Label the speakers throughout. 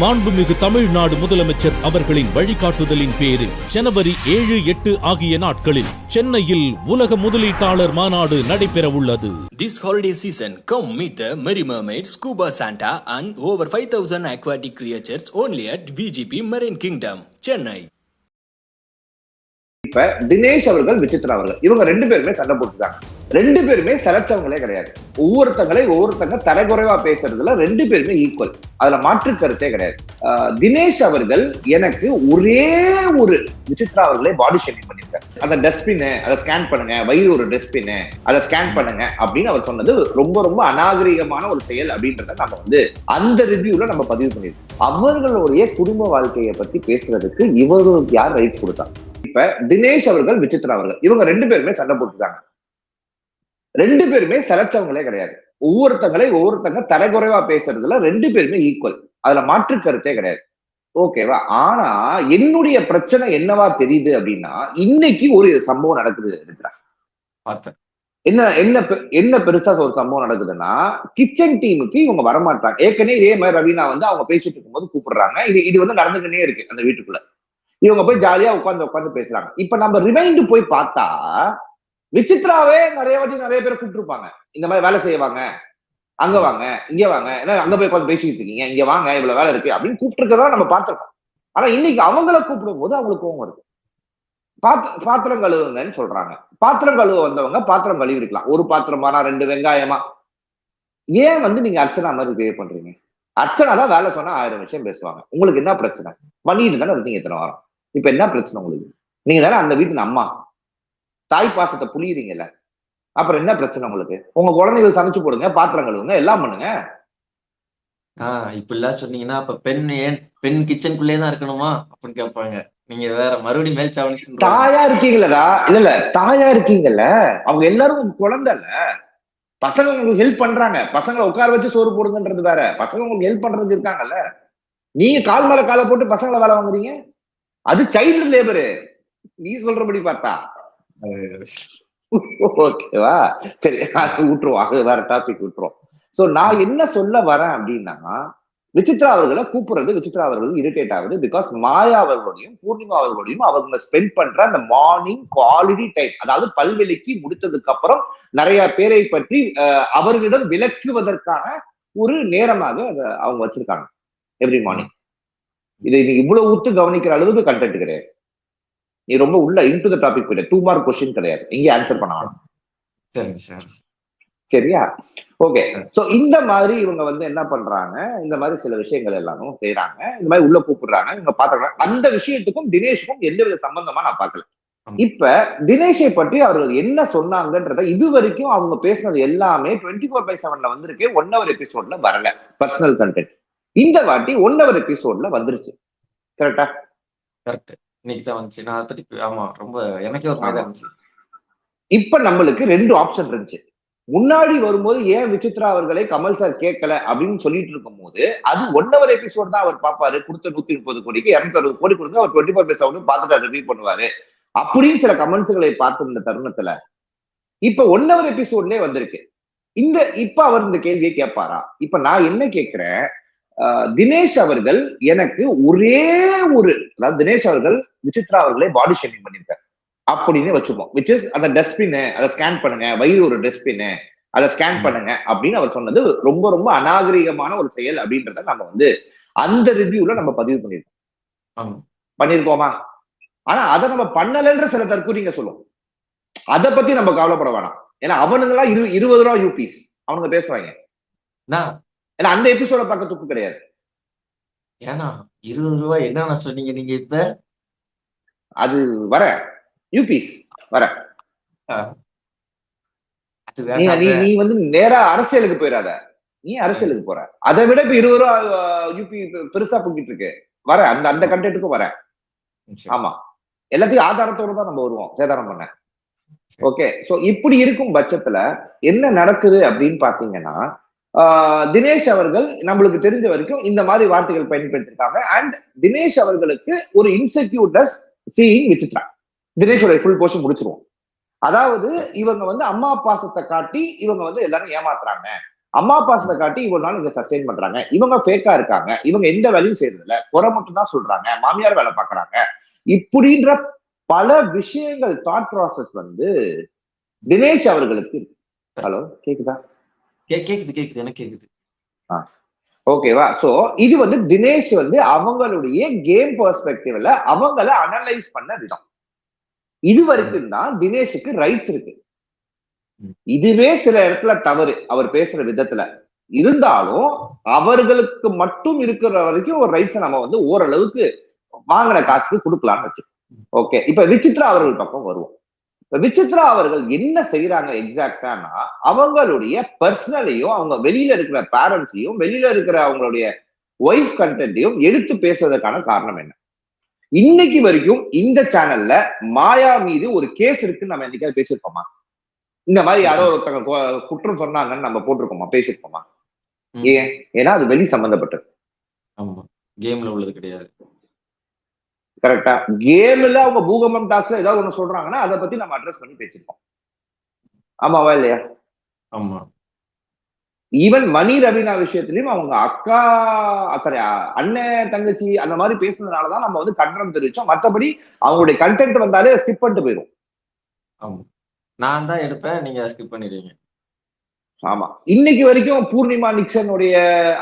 Speaker 1: மாண்புமிகு தமிழ்நாடு முதலமைச்சர் அவர்களின் வழிகாட்டுதலின் பேரில் ஜனவரி ஏழு எட்டு ஆகிய நாட்களில் சென்னையில் உலக முதலீட்டாளர் மாநாடு நடைபெற உள்ளது
Speaker 2: This holiday season, come meet the Merry Mermaid, Scuba Santa, and over 5000 aquatic creatures only at VGP Marine Kingdom, Chennai.
Speaker 3: இப்ப தினேஷ் அவர்கள் விசித்ரா அவர்கள் இவங்க ரெண்டு பேருமே சண்டை போட்டுட்டாங்க. ரெண்டு பேருமே செலச்சவங்களே கிடையாது. ஒவ்வொருத்தங்களை ஒவ்வொருத்தங்க தரக்குறைவா பேசுறதுல ரெண்டு பேருமே ஈக்குவல் அதுல மாற்று கருத்தே கிடையாது. தினேஷ் அவர்கள் எனக்கு ஒரே ஒரு விசித்ரா அவர்களே பாடி ஷேமிங் பண்ணிருக்காரு அந்த டஸ்ட்பின் அதை ஸ்கேன் பண்ணுங்க வயிறு ஒரு டஸ்ட்பின் அதை ஸ்கேன் பண்ணுங்க அப்படின்னு அவர் சொன்னது ரொம்ப ரொம்ப அநாகரிகமான ஒரு செயல் அப்படின்றத நம்ம வந்து அந்த ரிவ்யூல நம்ம பதிவு பண்ணிருக்கோம் அவர்களுடைய குடும்ப வாழ்க்கையை பத்தி பேசுறதுக்கு இவர்களுக்கு யார் ரைட்ஸ் கொடுத்தாங்க இப்ப தினேஷ் அவர்கள் விசித்ரா அவர்கள் இவங்க ரெண்டு பேருமே சண்டை போட்டுட்டாங்க. ரெண்டு பேருமே செலச்சவங்களே கிடையாது. ஒவ்வொருத்தங்களை ஒவ்வொருத்தங்க தரக்குறைவா பேசுறதுல ரெண்டு பேருமே ஈக்குவல் அதுல மாற்று கருத்தே கிடையாது. ஓகேவா ஆனா என்னுடைய பிரச்சனை என்னவா தெரியுது அப்படின்னா இன்னைக்கு ஒரு சம்பவம் நடக்குது என்ன என்ன என்ன பெருசா ஒரு சம்பவம் நடக்குதுன்னா கிச்சன் டீமுக்கு இவங்க வரமாட்டாங்க ஏற்கனவே இதே மாதிரி ரவீனா வந்து அவங்க பேசிட்டு இருக்கும்போது கூப்பிடுறாங்க. இது இது வந்து நடந்துக்கிட்டே இருக்கு அந்த வீட்டுக்குள்ள. இவங்க போய் ஜாலியா உட்காந்து உட்காந்து பேசுறாங்க. இப்ப நம்ம ரிமைண்டு போய் பார்த்தா விசித்ராவே நிறைய வாட்டி நிறைய பேர் கூப்பிட்டுருப்பாங்க. இந்த மாதிரி வேலை செய்வாங்க. அங்க வாங்க இங்க வாங்க என்ன அங்க போய் உட்காந்து பேசிட்டு இருக்கீங்க இங்க வாங்க இவ்வளவு வேலை இருக்கு அப்படின்னு கூப்பிட்டுருக்கதான் நம்ம பார்த்திருக்கோம். ஆனா இன்னைக்கு அவங்கள கூப்பிடும் போது அவங்களுக்கு கோவம் வருது. பாத்திர பாத்திரம் கழுவுங்கன்னு சொல்றாங்க. பாத்திரம் கழுவ வந்தவங்க பாத்திரம் கழுவி இருக்கலாம் ஒரு பாத்திரமானா ரெண்டு வெங்காயமா? ஏன் வந்து நீங்க அர்ச்சனா மாதிரி பிஹேவ் பண்றீங்க? அர்ச்சனா தான் வேலை சொன்னா ஆயிரம் விஷயம் பேசுவாங்க. உங்களுக்கு என்ன பிரச்சனை? பண்ணிட்டு தானே இருக்கீங்க இத்தனை வாரம். இப்ப என்ன பிரச்சனை உங்களுக்கு? நீங்க தானே அந்த வீட்டு அம்மா. தாய் பாசத்தை புளியுறீங்கல்ல அப்புறம் என்ன பிரச்சனை உங்களுக்கு? உங்க குழந்தைகள் சமைச்சு போடுங்க பாத்திரம் கழுவுங்க எல்லாம் பண்ணுங்க.
Speaker 4: ஆஹ் இப்ப எல்லாம் சொன்னீங்கன்னா அப்ப பெண் ஏன் பெண் கிச்சனுக்குள்ளே தான் இருக்கணுமா? அப்படின்னு கேட்பாங்க. நீங்க வேற மறுபடியும் மேல் சாவணி
Speaker 3: தாயா இருக்கீங்களடா? இல்ல இல்ல தாயா இருக்கீங்கல்ல? அவங்க எல்லாரும் உங்க குழந்தைல பசங்க உங்களுக்கு ஹெல்ப் பண்றாங்க. பசங்களை உட்கார வச்சு சோறு போடுங்கன்றது வேற. பசங்க உங்களுக்கு ஹெல்ப் பண்றதுக்கு இருக்காங்கல்ல. நீங்க கால் மேல காலை போட்டு பசங்களை வேலை வாங்குறீங்க? அது சைல்டு லேபரு நீ சொல்றபடி பார்த்தா? ஓகேவா? சரி அது விட்டுருவோம் அது வேற டாபிக் விட்டுருவோம் சோ நான் என்ன சொல்ல வரேன் அப்படின்னா விசித்ரா அவர்களை கூப்பிடுறது விசித்ரா அவர்கள் இரிட்டேட் ஆகுது பிகாஸ் மாயா அவர்களுடையும் பூர்ணிமா அவர்களுடையும் அவங்க ஸ்பெண்ட் பண்ற அந்த மார்னிங் குவாலிட்டி டைம் அதாவது பல்வெளிக்கு முடித்ததுக்கு அப்புறம் நிறைய பேரை பற்றி அஹ், அவர்களிடம் விளக்குவதற்கான ஒரு நேரமாக அதை அவங்க வச்சிருக்காங்க. எவ்ரி மார்னிங் இதை நீ இவ்வளவு ஊத்து கவனிக்கிற அளவுக்கு கண்டென்ட் கிடையாது. நீ ரொம்ப உள்ள இன்டு த டாபிக் போயிட்ட டூ மார்க் கொஸ்டின் கிடையாது. இங்கே ஆன்சர் பண்ண வேணாம்
Speaker 4: சரிங்க சார்.
Speaker 3: சரியா? ஓகே சோ இந்த மாதிரி இவங்க வந்து என்ன பண்றாங்க? இந்த மாதிரி சில விஷயங்கள் எல்லாமும் செய்யறாங்க இந்த மாதிரி உள்ள கூப்பிடுறாங்க. இவங்க பாத்துறாங்க அந்த விஷயத்துக்கும் தினேஷுக்கும் எந்த வித சம்பந்தமா நான் பார்க்கல.
Speaker 4: ஆமா.
Speaker 3: இப்ப தினேஷை பற்றி அவர்கள் என்ன சொன்னாங்கன்றத இது வரைக்கும் அவங்க பேசுனது எல்லாமே டுவெண்ட்டி ஃபோர் பை செவன்ல வந்திருக்கு. ஒன் ஹவர் எபிசோட்ல வரல. பர்சனல் கண்டென்ட் இந்த வாட்டி ஒன் ஹவர் எபிசோட்ல வந்துருச்சு. கரெக்டா
Speaker 4: கரெக்ட் இன்னைக்கு தான் வந்துச்சு. நான் அதை பத்தி பே- ஆமா ரொம்ப எனக்கே ஒரு மாதிரி இருந்துச்சு.
Speaker 3: இப்ப நம்மளுக்கு ரெண்டு ஆப்ஷன் இருந்துச்சு. முன்னாடி வரும்போது ஏன் விசித்ரா அவர்களை கமல் சார் கேட்கல அப்படின்னு சொல்லிட்டு இருக்கும் போது அது ஒன் ஹவர் எபிசோட் தான் அவர் பார்ப்பாரு. கொடுத்த நூத்தி முப்பது கோடிக்கு இருநூத்தி அறுபது கோடி கொடுங்க அவர் டுவெண்ட்டி ஃபோர் பேஸ் ஆகணும் பார்த்துட்டு ரிவ்யூ பண்ணுவாரு. அப்படின்னு சில கமெண்ட்ஸ்களை பார்த்திருந்த தருணத்துல இப்ப ஒன் ஹவர் எபிசோட்லயே வந்திருக்கு. இந்த இப்ப அவர் இந்த கேள்வியை கேட்பாரா? இப்ப நான் என்ன கேட்கிறேன்? தினேஷ் அவர்கள் எனக்கு ஒரே ஒரு அதாவது தினேஷ் அவர்கள் விசித்ரா அவர்களே பாடி ஷேமிங் பண்ணிருக்காரு அப்படின்னு வச்சுப்போம். விச் இஸ் அந்த டஸ்ட்பின் அதை ஸ்கேன் பண்ணுங்க. வயிறு ஒரு டஸ்ட்பின் அதை ஸ்கேன். பண்ணுங்க அப்படின்னு அவர் சொன்னது ரொம்ப ரொம்ப அநாகரிகமான ஒரு செயல் அப்படின்றத நம்ம வந்து அந்த ரிவ்யூல நம்ம பதிவு பண்ணிருக்கோம் பண்ணிருக்கோமா ஆனா அதை நம்ம பண்ணலன்ற சில தற்கூறிங்க சொல்லும். அதை பத்தி நம்ம கவலைப்பட வேணாம். ஏன்னா அவனுங்களா இரு இருபது ரூபா யூபிஸ் அவனுங்க பேசுவாங்க. ஏன்னா அந்த எபிசோட பார்க்க துப்பு கிடையாது.
Speaker 4: ஏன்னா இருபது ரூபாய் என்னண்ணா சொன்னீங்க நீங்க இப்ப?
Speaker 3: அது வர. யூபிஸ் வர. நீ வந்து நேரா அரசியலுக்கு போயிடாத நீ அரசியலுக்கு போற. அதை விட இப்ப இருபது ரூபா யூபி பெருசா போக்கிட்டு இருக்கு. வர. அந்த அந்த கண்டென்ட்டுக்கும் வர. ஆமா. எல்லாத்தையும் ஆதாரத்தோட தான் நம்ம வருவோம். சேதாரம் பண்ண. ஓகே. சோ இப்படி இருக்கும் பட்சத்துல என்ன நடக்குது அப்படின்னு பாத்தீங்கன்னா தினேஷ் அவர்கள் நம்மளுக்கு தெரிஞ்ச வரைக்கும் இந்த மாதிரி வார்த்தைகள் பயன்படுத்திருக்காங்க. அண்ட் தினேஷ் அவர்களுக்கு ஒரு இன்செக்யூர்னஸ் சீயிங் விசித்ரா தினேஷோட ஃபுல் போர்ஷன் முடிச்சிருவோம். அதாவது இவங்க வந்து அம்மா பாசத்தை காட்டி இவங்க வந்து எல்லாரும் ஏமாத்துறாங்க. அம்மா பாசத்தை காட்டி இவ்வளவு நாள் இங்க சஸ்டெயின் பண்றாங்க. இவங்க ஃபேக்கா இருக்காங்க. இவங்க எந்த வேலையும் செய்யறது இல்ல குறை மட்டும் தான் சொல்றாங்க. மாமியார் வேலை பாக்குறாங்க இப்படின்ற பல விஷயங்கள் தாட் ப்ராசஸ் வந்து தினேஷ் அவர்களுக்கு ஹலோ கேக்குதா?
Speaker 4: கேக்குது கேக்குது எனக்கு கேக்குது.
Speaker 3: ஓகேவா சோ இது வந்து தினேஷ் வந்து அவங்களுடைய கேம் பெர்ஸ்பெக்டிவ்ல அவங்கள அனலைஸ் பண்ண விதம். இது வரைக்கும் தான் தினேஷுக்கு ரைட்ஸ் இருக்கு. இதுவே சில இடத்துல தவறு அவர் பேசுற விதத்துல. இருந்தாலும் அவர்களுக்கு மட்டும் இருக்கிற வரைக்கும் ஒரு ரைட்ஸை நம்ம வந்து ஓரளவுக்கு வாங்கின காசுக்கு கொடுக்கலாம்னு வச்சு ஓகே இப்ப விசித்ரா அவர்கள் பக்கம் வருவோம். விசித்ரா அவர்கள் என்ன செய்யறாங்க எக்ஸாக்டானா அவங்களுடைய பர்சனலையும் அவங்க வெளியில இருக்கிற பேரண்ட்ஸையும் வெளியில இருக்கிற அவங்களுடைய ஒய்ஃப் கண்டென்ட்டையும் எடுத்து பேசுறதுக்கான காரணம் என்ன? இன்னைக்கு வரைக்கும் இந்த சேனல்ல மாயா மீது ஒரு கேஸ் இருக்குன்னு நம்ம என்னைக்காவது பேசியிருக்கோமா இந்த மாதிரி யாரோ ஒருத்தங்க குற்றம் சொன்னாங்கன்னு நம்ம போட்டிருக்கோமா? பேசியிருக்கோமா
Speaker 4: ம்.
Speaker 3: ஏன்? ஏன்னா அது வெளி சம்பந்தப்பட்டது.
Speaker 4: ஆமா. கேம்ல உள்ளது கிடையாது.
Speaker 3: கரெக்டா கேம்ல அவங்க பூகம்பம் டாஸ்ல ஏதாவது ஒண்ணு சொல்றாங்கன்னா அதை பத்தி நம்ம அட்ரஸ் பண்ணி பேசியிருக்கோம் ஆமாவா இல்லையா?
Speaker 4: ஆமா.
Speaker 3: ஈவன் மணி ரவீனா விஷயத்திலயும் அவங்க அக்கா சாரி அண்ணன் தங்கச்சி அந்த மாதிரி பேசுனதுனாலதான் நம்ம வந்து கண்டனம் தெரிவிச்சோம். மத்தபடி அவங்களுடைய கண்டென்ட் வந்தாலே ஸ்கிப் பண்ணிட்டு போயிடும்
Speaker 4: ஆமா. நான் தான் எடுப்பேன் நீங்க ஸ்கிப் பண்ணிடுவீங்க.
Speaker 3: ஆமா. இன்னைக்கு வரைக்கும் பூர்ணிமா நிக்சனுடைய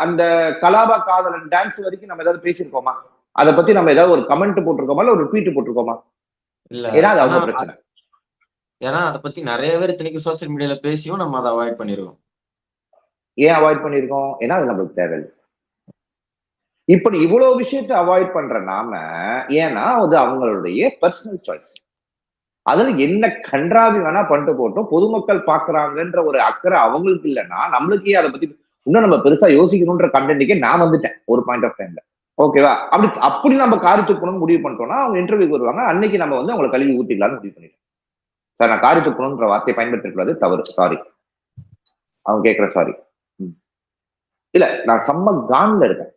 Speaker 3: அந்த கலாபா காதலன் டான்ஸ் வரைக்கும் நம்ம ஏதாவது பேசியிருக்கோமா? அதை பத்தி நம்ம ஏதாவது ஒரு கமெண்ட் போட்டிருக்கோமா? இல்ல ஒரு ட்வீட் போட்டிருக்கோமா?
Speaker 4: இல்ல.
Speaker 3: ஏன்னா அது அவங்க பிரச்சனை.
Speaker 4: ஏன்னா அதை பத்தி நிறைய பேர் இத்தனைக்கு சோசியல் மீடியால பேசியும் நம்ம அதை அவாய்ட் பண்ணிருக்கோம்
Speaker 3: ஏன் அவாய்ட் பண்ணிருக்கோம்? ஏன்னா அது நம்மளுக்கு தேவையில்லை. இப்படி இவ்வளவு விஷயத்தை அவாய்ட் பண்ற நாம ஏன்னா அது அவங்களுடைய பர்சனல் சாய்ஸ் அதுல என்ன கன்றாவி வேணா பண்ணிட்டு போட்டோம் பொதுமக்கள் பாக்குறாங்கன்ற ஒரு அக்கறை அவங்களுக்கு இல்லைன்னா நம்மளுக்கே அதை பத்தி இன்னும் நம்ம பெருசா யோசிக்கணும்ன்ற கண்டென்ட்டுக்கே நான் வந்துட்டேன் ஒரு பாயிண்ட் ஆஃப் டைம்ல ஓகேவா அப்படி அப்படி நம்ம காரி துப்பணும்னு முடிவு பண்ணிட்டோம்னா அவங்க இன்டர்வியூக்கு வருவாங்க. அன்னைக்கு நம்ம வந்து அவங்களை கழுவி ஊத்திக்கலாம்னு முடிவு பண்ணிட்டோம். சார் நான் காரி துப்பணும்ன்ற வார்த்தையை பயன்படுத்தக்கூடாது தவறு. சாரி அவங்க கேட்கிற சாரி இல்ல நான் செம்ம கான்ல இருக்கேன்.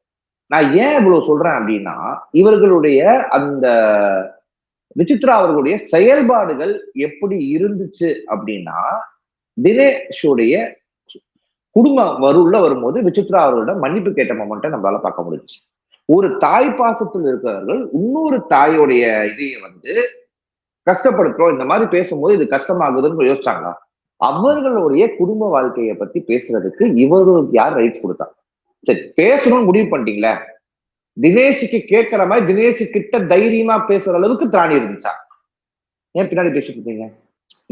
Speaker 3: நான் ஏன் இவ்வளவு சொல்றேன் அப்படின்னா இவர்களுடைய அந்த விசித்ரா அவர்களுடைய செயல்பாடுகள் எப்படி இருந்துச்சு அப்படின்னா தினேஷுடைய குடும்பம் வருள்ள வரும்போது விசித்ரா அவர்களோட மன்னிப்பு கேட்ட மொமெண்ட்டை நம்மளால பார்க்க முடிஞ்சுச்சு. ஒரு தாய் பாசத்தில் இருக்கிறவர்கள் இன்னொரு தாயோடைய இதைய வந்து கஷ்டப்படுத்துறோம் இந்த மாதிரி பேசும்போது இது கஷ்டமாகுதுன்னு யோசிச்சாங்க அவர்களுடைய குடும்ப வாழ்க்கையை பத்தி பேசுறதுக்கு இவருக்கு யார் ரைட்ஸ் கொடுத்தா? சரி பேசணும்னு முடிவு பண்ணிட்டீங்களே? தினேஷுக்கு கேட்கிற மாதிரி தினேஷு கிட்ட தைரியமா பேசுற அளவுக்கு திராணி இருந்துச்சா? ஏன் பின்னாடி பேசிட்டு இருக்கீங்க?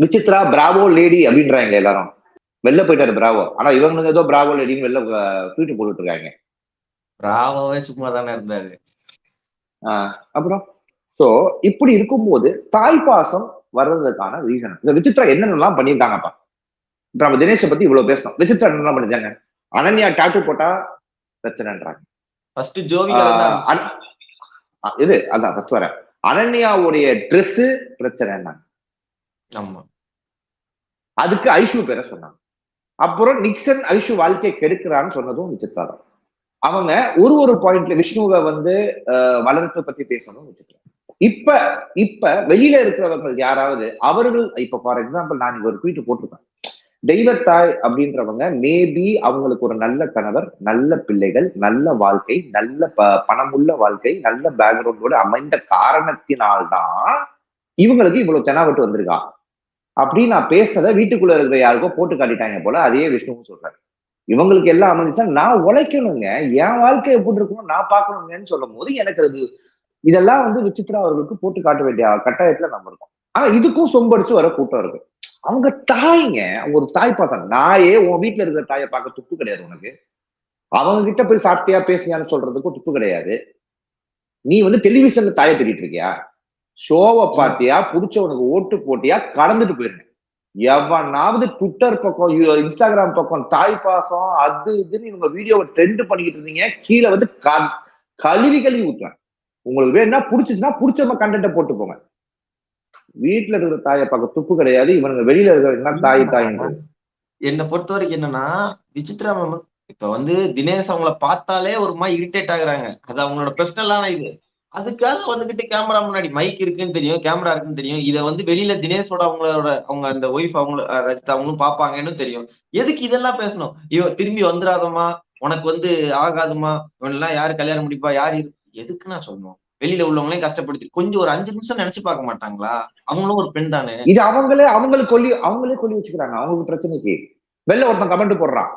Speaker 3: விசித்ரா பிராவோ லேடி அப்படின்றாங்க எல்லாரும். வெளில போயிட்டாரு பிராவோ ஆனா இவங்க ஏதோ பிராவோ லேடின்னு வெளில ட்வீட் போட்டுட்டு இருக்காங்க.
Speaker 4: ராவாவே சும்மா தானே இருந்தாரு
Speaker 3: அப்புறம் சோ இப்படி இருக்கும்போது தாய் பாசம் வர்றதுக்கான ரீசன் இந்த விசித்ரா என்னென்னலாம் பண்ணியிருக்காங்கப்பா? இப்ப நம்ம தினேஷை பத்தி இவ்வளவு பேசணும். விசித்ரா என்னெல்லாம் பண்ணிருக்காங்க அனன்யா டாட்டு போட்டா பிரச்சனைன்றாங்க.
Speaker 4: ஃபர்ஸ்ட் ஜோவி
Speaker 3: இது அதான் ஃபர்ஸ்ட் வரேன் அனன்யாவுடைய Dress பிரச்சனைன்னாங்க
Speaker 4: ஆமா.
Speaker 3: அதுக்கு ஐஷு பேரை சொன்னாங்க. அப்புறம் நிக்சன் ஐஷு வாழ்க்கையை கெடுக்கிறான்னு சொன்னதும் விசித்ரா தான். அவங்க ஒரு ஒரு பாயிண்ட்ல விஷ்ணுவை வந்து ஆஹ் வளர்ப்பு பத்தி பேசணும் வச்சுக்கிறேன். இப்ப இப்ப வெளியில இருக்கிறவர்கள் யாராவது அவர்கள் இப்ப ஃபார் எக்ஸாம்பிள் நான் ஒரு ட்வீட் போட்டிருக்கேன். தெய்வத்தாய் அப்படின்றவங்க மேபி அவங்களுக்கு ஒரு நல்ல கணவர் நல்ல பிள்ளைகள் நல்ல வாழ்க்கை நல்ல ப- பணமுள்ள வாழ்க்கை நல்ல பேக்ரவுண்டோட அமைந்த காரணத்தினால்தான் இவங்களுக்கு இவ்வளவு தெனாவட்டு வந்திருக்கா? அப்படின்னு நான் பேசுறத வீட்டுக்குள்ள இருக்கிற யாருக்கோ போட்டு காட்டிட்டாங்க போல அதே விஷ்ணுவும் சொல்றாரு. இவங்களுக்கு எல்லாம் அமைஞ்சிச்சா நான் உழைக்கணுங்க. என் வாழ்க்கை எப்படி இருக்கணும் நான் பார்க்கணுங்கன்னு சொல்லும் போது எனக்கு அது இதெல்லாம் வந்து விசித்ரா அவர்களுக்கு போட்டு காட்ட வேண்டிய கட்டாயத்துல நம்ம இருக்கோம். ஆனா இதுக்கும் சொம்படிச்சு வர கூட்டம் இருக்கு. அவங்க தாய்ங்க அவங்க ஒரு தாய் பாசம் நாயே உன் வீட்டுல இருக்கிற தாயை பார்க்க துப்பு கிடையாது உனக்கு. அவங்க கிட்ட போய் சாப்பிட்டியா பேசியான்னு சொல்றதுக்கும் துப்பு கிடையாது. நீ வந்து டெலிவிஷன்ல தாயை திட்டிட்டு இருக்கியா? ஷோவை பார்த்தியா? புடிச்சவனுக்கு ஓட்டு போட்டியா? கடந்துட்டு போயிருங்க எவனாவது ட்விட்டர் பக்கம் இன்ஸ்டாகிராம் பக்கம் தாய் பாசம் அது இதுன்னு இவங்க வீடியோவை ட்ரெண்ட் பண்ணிக்கிட்டு இருந்தீங்க கீழே வந்து கழுவி கழுவி ஊத்துவேன். உங்களுக்கு வேணா புடிச்சிச்சுன்னா புடிச்ச கண்டென்ட்டை போட்டு போங்க வீட்டுல இருக்கிற தாயை பார்க்க துப்பு கிடையாது இவனுங்க வெளியில இருக்கிற தாய் தாயின்றது.
Speaker 4: என்னை பொறுத்த வரைக்கும் என்னன்னா விசித்ரா மேம் இப்ப வந்து தினேஷ் அவங்கள பார்த்தாலே ஒரு மாதிரி இரிட்டேட் ஆகுறாங்க. அது அவங்களோட பர்சனலான இது. அதுக்காக வந்துகிட்டு கேமரா முன்னாடி மைக் இருக்குன்னு தெரியும் கேமரா இருக்குன்னு தெரியும். இதை வந்து வெளியில தினேஷோட அவங்களோட அவங்க அந்த ஒய்ஃப் அவங்கள ரஜித் அவங்களும் பாப்பாங்கன்னு தெரியும். எதுக்கு இதெல்லாம் பேசணும்? இவ திரும்பி வந்துடாதமா உனக்கு வந்து ஆகாதுமா. இவனெல்லாம் யாரு? கல்யாணம் முடிப்பா? யாரு? எதுக்கு நான் சொல்லணும்? வெளியில உள்ளவங்களையும் கஷ்டப்படுத்தி கொஞ்சம் ஒரு அஞ்சு நிமிஷம் நினைச்சு பார்க்க மாட்டாங்களா? அவங்களும் ஒரு பெண் தானே.
Speaker 3: இது அவங்களே அவங்களுக்கு கொல்லி அவங்களே கொல்லி வச்சுக்கிறாங்க. அவங்களுக்கு பிரச்சனைக்கு. வெளில ஒருத்தன் கமெண்ட் போடுறான்.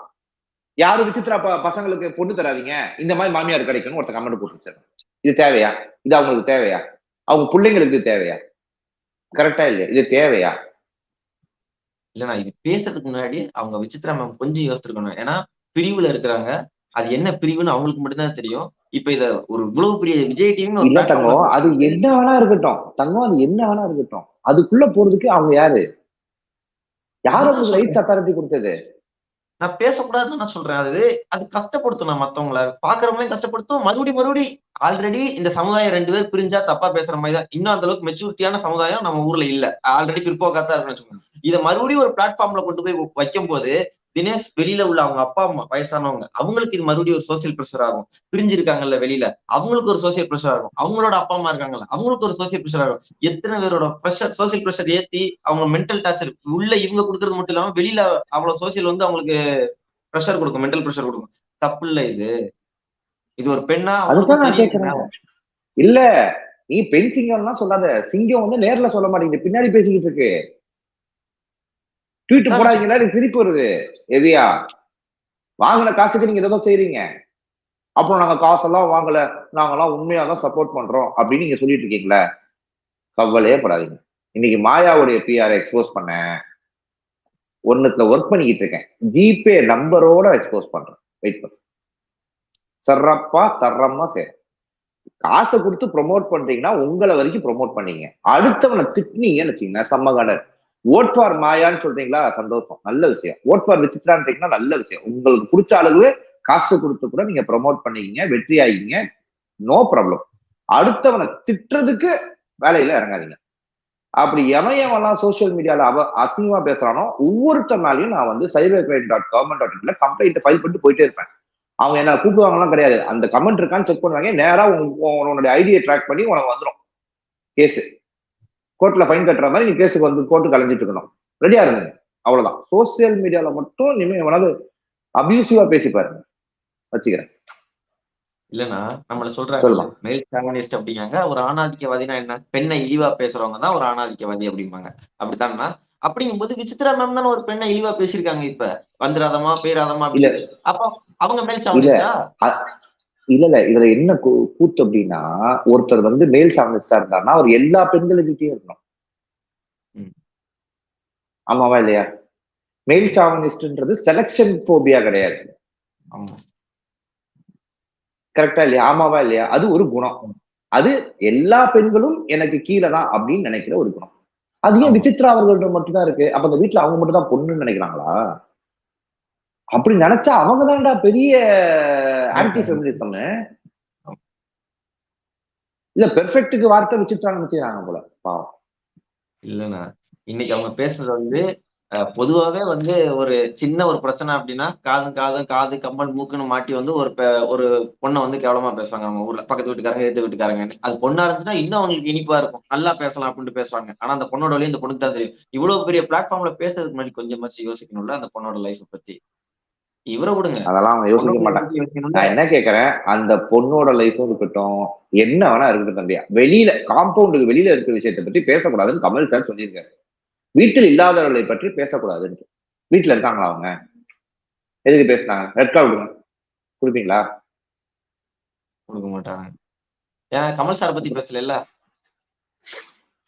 Speaker 3: யாரு விசித்திரா ப- பசங்களுக்கு பொண்ணு தராதிங்க. இந்த மாதிரி மாமியார் கிடைக்கணும் ஒருத்தன் கமெண்ட் போட்டு வச்சிடறான். இது தேவையா? இது அவங்களுக்கு தேவையா? அவங்க பிள்ளைங்களுக்கு இது தேவையா? கரெக்டா இல்லையா? இது தேவையா?
Speaker 4: இல்ல நான் இது பேசுறதுக்கு முன்னாடி அவங்க விசித்ரா மேம் கொஞ்சம் யோசிச்சிருக்கணும். ஏன்னா பிரிவுல இருக்கிறாங்க. அது என்ன பிரிவுன்னு அவங்களுக்கு மட்டும்தான் தெரியும். இப்ப இத ஒரு இவ்வளவு பெரிய விஜய்
Speaker 3: இல்ல
Speaker 4: ல
Speaker 3: தங்கம் அது என்ன வேணா இருக்கட்டும். தங்கம் அது என்ன வேணா இருக்கட்டும். அதுக்குள்ள போறதுக்கு அவங்க யாரு? யாரு ரைட்ஸ் அத்தாரிட்டி கொடுத்தது?
Speaker 4: நான் பேசக்கூடாதுன்னு நான் சொல்றேன். அது அது கஷ்டப்படுத்தும் நான் மத்தவங்களை. பாக்குறவங்களையும் கஷ்டப்படுத்தும். மறுபடி மறுபடி ஆல்ரெடி இந்த சமுதாயம் ரெண்டு பேர் பிரிஞ்சா தப்பா பேசுற மாதிரி தான். இன்னும் அந்த அளவுக்கு மெச்சூரிட்டியான சமுதாயம் நம்ம ஊர்ல இல்ல. ஆல்ரெடி பிற்போக்காத்தான் இருக்குன்னு வச்சுக்கோங்க. இதை மறுபடியும் ஒரு பிளாட்ஃபார்ம்ல கொண்டு போய் வைக்கும் போது தினேஷ் வெளியில உள்ள அவங்க அப்பா அம்மா வயசானவங்க அவங்களுக்கு இது மறுபடியும் ஒரு சோசியல் ப்ரெஷர் ஆகும் பிரிஞ்சிருக்காங்கல்ல வெளியில. அவங்களுக்கு ஒரு சோசியல் ப்ரெஷர் ஆகும் அவங்களோட அப்பா அம்மா இருக்காங்கல்ல அவங்களுக்கு ஒரு சோசியல் ப்ரெஷர் ஆகும் எத்தனை பேரோட ப்ரெஷர் சோசியல் ப்ரெஷர் ஏத்தி அவங்க மென்டல் டார்ச்சர் உள்ள இவங்க கொடுக்கறது மட்டும் இல்லாம வெளியில அவ்வளவு சோசியல் வந்து அவங்களுக்கு ப்ரெஷர் கொடுக்கும் மென்டல் ப்ரெஷர் கொடுக்கும். தப்பு இல்ல இது. இது ஒரு பெண்ணா
Speaker 3: இல்ல நீ பெண் சிங்கம்லாம் சொல்லாத. சிங்கம் வந்து நேர்ல சொல்ல மாட்டேங்குது. பின்னாடி பேசிக்கிட்டு இருக்கு. ட்வீட் போடாதீங்களா எனக்கு சிரிப்பு வருது. எவியா வாங்கின காசுக்கு நீங்க ஏதோ செய்றீங்க. அப்புறம் நாங்க காசெல்லாம் வாங்கல நாங்கெல்லாம் உண்மையா தான் சப்போர்ட் பண்றோம் அப்படின்னு நீங்க சொல்லிட்டு இருக்கீங்களா கவலையே படாதீங்க. இன்னைக்கு மாயாவுடைய பிஆர் எக்ஸ்போஸ் பண்ணேன் ஒன்னுத்துல ஒர்க் பண்ணிக்கிட்டு இருக்கேன். ஜிபே நம்பரோட எக்ஸ்போஸ் பண்றேன். வெயிட் பண்ண. சிறப்பா தரமா செய்யறேன் காசை கொடுத்து ப்ரோமோட் பண்றீங்கன்னா உங்களை வரைக்கும் ப்ரோமோட் பண்ணீங்க. அடுத்தவனை திட்டினீங்கன்னு வச்சீங்கன்னா சம்மகானர் ஓட் ஃபார் மாயான்னு சொல்றீங்களா? சந்தோஷம். நல்ல விஷயம். ஓட் ஃபார் விசித்ரான்றீங்கன்னா நல்ல விஷயம். உங்களுக்கு பிடிச்ச அளவு காசு கொடுத்து கூட நீங்க ப்ரொமோட் பண்ணிக்கிங்க வெற்றி ஆகிங்க நோ ப்ராப்ளம் அடுத்தவனை திட்டுறதுக்கு வேலையில இறங்காதீங்க. அப்படி எவன் எவன்லாம் சோசியல் மீடியால அவ அசிங்கமா பேசுறானோ ஒவ்வொருத்தர் மேலேயும் நான் வந்து cyber crime dot government dot இன்ல complaint file பண்ணிட்டு போயிட்டே இருப்பேன். அவங்க என்ன கூப்பிடுவாங்கலாம் கிடையாது. அந்த கமெண்ட் இருக்கான்னு செக் பண்ணுவாங்க. நேரா உன்னுடைய ஐடியை ட்ராக் பண்ணி உனக்கு வந்துடும் கேஸ் கோர்ட்ல ஃபைன் கட்டுற மாதிரி நீ கேஸுக்கு வந்து கோர்ட்டு கலைஞ்சிட்டு இருக்கணும். ரெடியா இருங்க. அவ்வளவுதான். சோசியல் மீடியால மட்டும் இனிமே எவனாவது அபியூசிவா பேசி பாருங்க. வச்சுக்கிறேன்.
Speaker 4: இல்லன்னா நம்மள. சொல்றாங்க மேல் சாவனிஸ்ட் அப்படிங்காங்க ஒரு ஆணாதிக்கவாதினா என்ன? பெண்ணை இழிவா பேசுறவங்க தான் ஒரு ஆணாதிக்கவாதி அப்படிம்பாங்க. அப்படித்தானா அப்படிங்கும்போது விசித்ரா மேம் தானே ஒரு பெண்ணை இழிவா பேசியிருக்காங்க இப்ப. வந்துராதமா பேராதமா அப்ப அவங்க மேல் சாவனிஸ்டா
Speaker 3: இல்ல இல்ல. இதுல என்ன கூத்து அப்படின்னா ஒருத்தர் வந்து மேல் சாமினிஸ்டா இருந்தாருன்னா அவர் எல்லா பெண்களுக்கிட்டையும் இருக்கணும்.
Speaker 4: ம்.
Speaker 3: ஆமாவா இல்லையா? மேல் சாவனிஸ்ட்ன்றது செலக்ஷன் போபியா கிடையாது. கரெக்டா இல்லையா? ஆமாவா இல்லையா? அது ஒரு குணம். அது எல்லா பெண்களும் எனக்கு கீழே தான் அப்படின்னு நினைக்கிற ஒரு குணம். அது ஏன். விசித்ரா அவர்கள்ட்ட மட்டும்தான் இருக்கு? அப்ப அந்த வீட்டுல அவங்க மட்டும் தான் பொண்ணுன்னு நினைக்கிறாங்களா? அப்படி நினைச்சா அவங்க தான்டா பெரிய ஆன்டி ஃபெமினிசம் இல்ல பெர்ஃபெக்ட்டுக்கு வார்த்தை விசித்ரா நினைச்சுக்கிறாங்க போல பாவம்.
Speaker 4: இல்லைண்ணா. இன்னைக்கு அவங்க பேசுறது வந்து அஹ், பொதுவாவே வந்து ஒரு சின்ன ஒரு பிரச்சனை அப்படின்னா காதும் காதும் காது கம்பல் மூக்குன்னு மாட்டி வந்து ஒரு ஒரு பொண்ணை வந்து கேவலமா பேசுவாங்க. அவங்க ஊர்ல பக்கத்து வீட்டுக்காரங்க எதிர்த்து வீட்டுக்காரங்க அது பொண்ணா இருந்துச்சுன்னா இன்னும் அவங்களுக்கு இனிப்பா இருக்கும். நல்லா பேசலாம் அப்படின்ட்டு பேசுவாங்க. ஆனா அந்த பொண்ணோட வழி இந்த பொண்ணுக்கு தான் தெரியும். இவ்வளவு பெரிய பிளாட்ஃபார்ம்ல பேசுறதுக்கு முன்னாடி கொஞ்சமாச்சு யோசிக்கணும்ல அந்த பொண்ணோட லைஃப் பத்தி? இவரை விடுங்க.
Speaker 3: அதெல்லாம் அவங்க யோசிக்க
Speaker 4: யோசிக்கணும்ல.
Speaker 3: நான் என்ன கேக்குறேன்? அந்த பொண்ணோட லைஃபும் இருக்கட்டும் என்ன வேணா இருக்கட்டும் தம்பியா. வெளியில காம்பவுண்டுக்கு வெளியில இருக்கிற விஷயத்தை பத்தி பேசக்கூடாதுன்னு கமல் சார் சொல்லியிருக்காரு. வீட்டில் இல்லாதவர்களை பற்றி பேசக்கூடாதுன்னு வீட்டுல இருக்காங்களா அவங்க? எதுக்கு பேசுனாங்க? ரெட் கார்டு கொடுங்க. கொடுப்பீங்களா?
Speaker 4: கொடுக்க மாட்டாங்க. ஏன்னா கமல் சார் பத்தி பேசல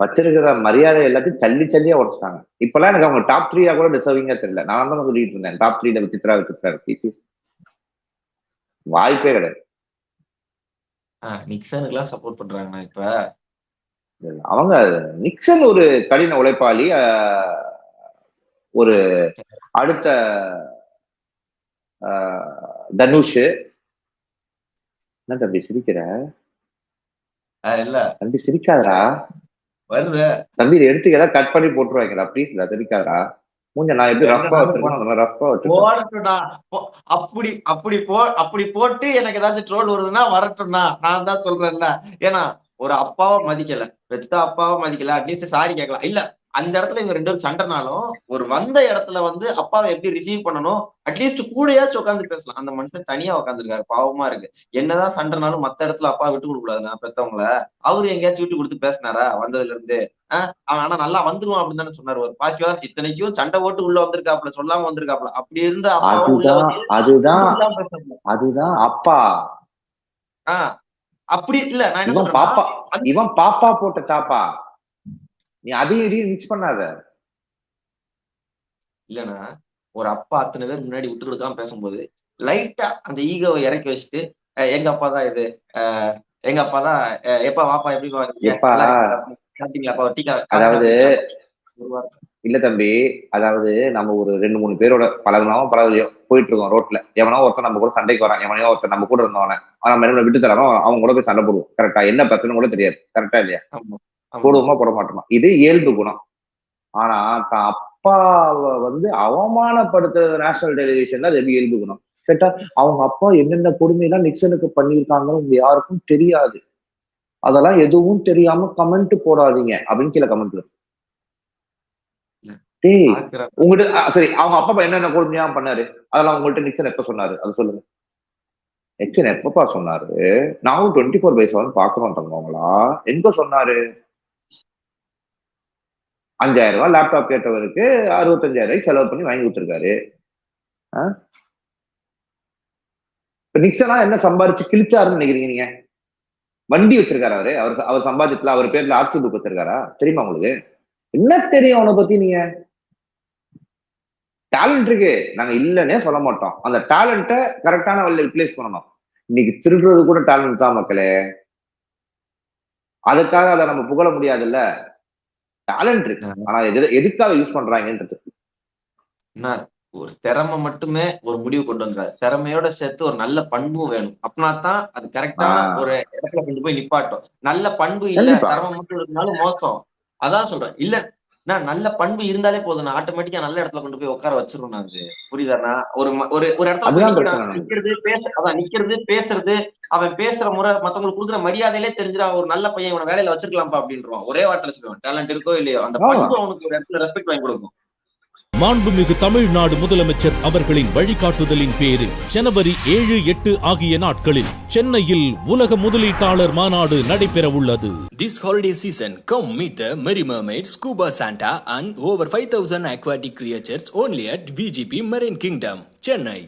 Speaker 3: வச்சிருக்கிற மரியாதை எல்லாத்தையும் சல்லி சல்லியா உடச்சிட்டாங்க. இப்பெல்லாம் எனக்கு அவங்க டாப் த்ரீயா கூட டிசர்விங்கா தெரியல. நான் தான் சொல்லிட்டு இருந்தேன். டாப் த்ரீல விசித்ரா விசித்ரா விசித்து வாய்ப்பே கிடையாது.
Speaker 4: நிக்சனுக்கு எல்லாம் சப்போர்ட் பண்றாங்கண்ணா இப்ப.
Speaker 3: அவங்க நிக்சன் ஒரு கடின உழைப்பாளி ஒரு அடுத்த தனுஷ். என்ன தம்பி சிரிக்கிற?
Speaker 4: இல்ல.
Speaker 3: தம்பி சிரிக்காதடா.
Speaker 4: வருது.
Speaker 3: தம்பி இதை எடுத்து ஏதாவது கட் பண்ணி போட்டுருவாங்கடா ப்ளீஸ்டா சிரிக்காதடா மூஞ்ச நான் எப்படி
Speaker 4: எங்க
Speaker 3: ரஃபா
Speaker 4: நானும்
Speaker 3: வச்சிருக்கேன் அந்த மாதிரி ரஃபா வச்சிருக்கேன்.
Speaker 4: போடட்டும்டா. அப்படி அப்படி போ அப்படி போட்டு எனக்கு ஏதாச்சும் ட்ரோல் வருதுன்னா வரட்டும்னா நான் தான் சொல்றேன்ல. ஏன்னா ஒரு அப்பாவை மதிக்கல. பெத்த அப்பாவை மதிக்கல. அட்லீஸ்ட் சாரி கேட்கலாம். இல்ல அந்த இடத்துல இவங்க ரெண்டு பேரும் சண்டைனாலும் ஒரு வந்த இடத்துல வந்து அப்பாவை எப்படி ரிசீவ் பண்ணணும் அட்லீஸ்ட் கூடயாச்சும் உட்காந்து பேசலாம். அந்த மனுஷன் தனியா உட்காந்துருக்காரு பாவமா இருக்கு. என்னதான் சண்டைனாலும் மத்த இடத்துல அப்பா விட்டு கொடுக்க கூடாதுங்க பெத்தவங்கள. அவரு எங்கேயாச்சும் விட்டு கொடுத்து பேசினாரா வந்ததுல இருந்து ஆனா நல்லா வந்துருவான் அப்படின்னு தானே சொன்னாரு. ஒரு பாசிட்டிவா இத்தனைக்கும் சண்டை போட்டு உள்ள வந்திருக்காப்ல சொல்லாம வந்திருக்காப்ல அப்படி இருந்த
Speaker 3: அதுதான் அதுதான் அப்பா.
Speaker 4: ஆஹ் அப்படி இல்ல நான் என்ன
Speaker 3: பாப்பா இவன் பாப்பா போட்ட சாப்பா நீ அதையும் இதையும் மிக்ஸ் பண்ணாத.
Speaker 4: இல்லன்னா ஒரு அப்பா அத்தனை பேர் முன்னாடி விட்டு கொடுக்காம பேசும்போது லைட்டா அந்த ஈகோவை இறக்கி வச்சுட்டு எங்க அப்பா தான் இது எங்க அப்பா தான் எப்பா வாப்பா எப்படி
Speaker 3: அதாவது. இல்ல தம்பி அதாவது நம்ம ஒரு ரெண்டு மூணு பேரோட பழகினாவும் பழகலையோ போயிட்டு இருக்கோம் ரோட்ல. எவனோ ஒருத்தன் நம்ம கூட சண்டைக்கு வரான் எவனையோ ஒருத்தன் நம்ம கூட இருந்தவன. அவன் மேல விட்டு தராம அவங்க கூட போய் சண்டை போடுவோம். கரெக்டா என்ன பிரச்சனை கூட தெரியாது. கரெக்டா இல்லையா. போடுவோமா போட மாட்டோமா இது இயல்பு குணம். ஆனா தான் அப்பாவை வந்து அவமானப்படுத்த நேஷனல் டெலிவிஷன்ல அது இயல்பு குணம். கேட்டா அவங்க அப்பா என்னென்ன கொடுமையெல்லாம் நிக்சனுக்கு பண்ணியிருக்காங்கன்னு உங்க யாருக்கும் தெரியாது. அதெல்லாம் எதுவும் தெரியாம கமெண்ட் போடாதீங்க அப்படின்னு கீழே கமெண்ட் டேய் ஆ, சரி அவங்க அப்பா என்னென்ன கொடுமையா பண்ணாரு? அதெல்லாம் உங்கள்ட்ட நிக்சன் எப்ப சொன்னாரு? அது சொல்லுங்க. நிக்சன் எப்பப்பா சொன்னாரு? நானும் டுவெண்ட்டி ஃபோர் பை செவன் பாக்குறோம் தங்கவங்களா எங்க சொன்னாரு? அஞ்சாயிரம் ரூபாய் லேப்டாப் கேட்டவருக்கு அறுபத்தஞ்சாயிரம் ரூபாய்க்கு செலவு பண்ணி வாங்கி கொடுத்துருக்காரு. ஆ? நிக்சனா என்ன சம்பாரிச்சு கிழிச்சாருன்னு நினைக்கிறீங்க நீங்க? வண்டி வச்சிருக்காரு அவரு? அவர் அவர் சம்பாதித்துல அவர் பேர்ல ஆர்சி புக் வச்சிருக்காரா? தெரியுமா உங்களுக்கு? என்ன தெரியும் அவனை பத்தி நீங்க? டேலண்ட் இருக்கு. நாங்க இல்லைன்னே சொல்ல மாட்டோம். அந்த டேலண்ட்டை கரெக்டான வழியில் ரிப்ளேஸ் பண்ணணும். இன்னைக்கு திருடுறது கூட டேலண்ட் தான் மக்களே. அதுக்காக அதை நம்ம புகழ முடியாதுல்ல? டேலண்ட் இருக்கு. ஆனா எது எதுக்காக யூஸ் பண்றாங்கன்றது.
Speaker 4: என்ன ஒரு திறமை மட்டுமே ஒரு முடிவு கொண்டு வந்துடாது திறமையோட சேர்த்து ஒரு நல்ல பண்பும் வேணும். அப்படின்னா தான் அது கரெக்டான
Speaker 3: ஆ.
Speaker 4: ஒரு இடத்துல கொண்டு போய் நிப்பாட்டும். நல்ல பண்பு இல்ல. திறமை மட்டும் இருந்தாலும் மோசம். அதான் சொல்றேன். இல்ல நான் நல்ல பண்பு இருந்தாலே போதும். நான் ஆட்டோமேட்டிக்கா நல்ல இடத்துல கொண்டு போய் உட்கார வச்சிருவேன் நான் அது. புரியுதாண்ணா ஒரு ஒரு ஒரு இடத்துல. நிக்கிறது பேச அதான் நிக்கிறது பேசுறது அவன் பேசுற முறை மத்தவங்களுக்கு கொடுக்குற மரியாதையிலே தெரிஞ்சிடா ஒரு நல்ல பையன் இவனை வேலையில வச்சிருக்கலாம்ப்பா அப்படின்றான் ஒரே வார்த்தையில சொல்லுவான். டேலண்ட் இருக்கோ இல்லையோ அந்த. பண்பு அவனுக்கு ஒரு இடத்துல ரெஸ்பெக்ட் வாங்கி கொடுக்கும்.
Speaker 1: மாண்புமிகு தமிழ்நாடு முதலமைச்சர் அவர்களின் வழிகாட்டுதலின் பேரில் ஜனவரி ஏழு எட்டு ஆகிய நாட்களில் சென்னையில் உலக முதலீட்டாளர் மாநாடு நடைபெற
Speaker 2: உள்ளது this holiday season come meet the merry mermaid scuba Santa and over five thousand aquatic creatures only at VGP marine kingdom Chennai